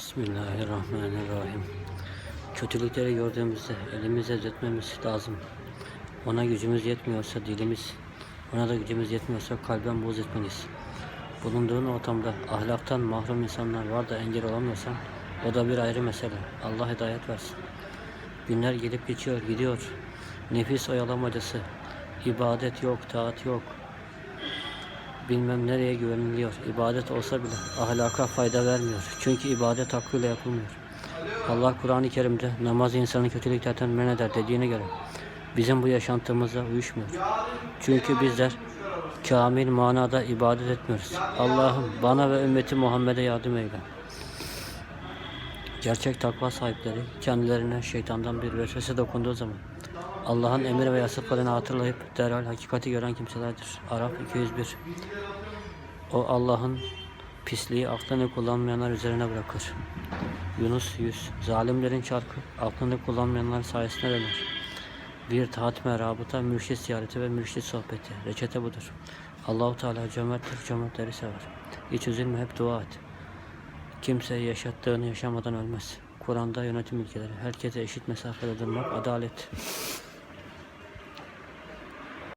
Bismillahirrahmanirrahim. Kötülükleri gördüğümüzde elimize düzeltmemiz lazım. Ona gücümüz yetmiyorsa dilimiz, ona da gücümüz yetmiyorsa kalben buğz etmeliyiz. Bulunduğun ortamda ahlaktan mahrum insanlar var da engel olamıyorsan o da bir ayrı mesele. Allah hidayet versin. Günler gelip geçiyor, gidiyor. Nefis oyalamacası. ibadet yok, taat yok. Bilmem nereye güveniliyor. İbadet olsa bile ahlaka fayda vermiyor. Çünkü ibadet hakkıyla yapılmıyor. Allah Kur'an-ı Kerim'de namaz insanı kötülüklerden men eder dediğine göre bizim bu yaşantımıza uyuşmuyor. Çünkü bizler kamil manada ibadet etmiyoruz. Allah'ım bana ve ümmeti Muhammed'e yardım eyle. Gerçek takva sahipleri kendilerine şeytandan bir vesvese dokunduğu zaman Allah'ın emir ve yasaklarını hatırlayıp derhal hakikati gören kimselerdir. Arap 201 O Allah'ın pisliği aklını kullanmayanlar üzerine bırakır. Yunus 100 Zalimlerin çarkı aklını kullanmayanlar sayesinde döner. Bir taatme rabıta, mürşit ziyareti ve mürşit sohbeti. Reçete budur. Allahu Teala cömerttir, cömertleri sever. Hiç üzülme, hep dua et. Kimse yaşattığını yaşamadan ölmez. Kur'an'da yönetim ilkeleri. Herkese eşit mesafede durmak, adalet.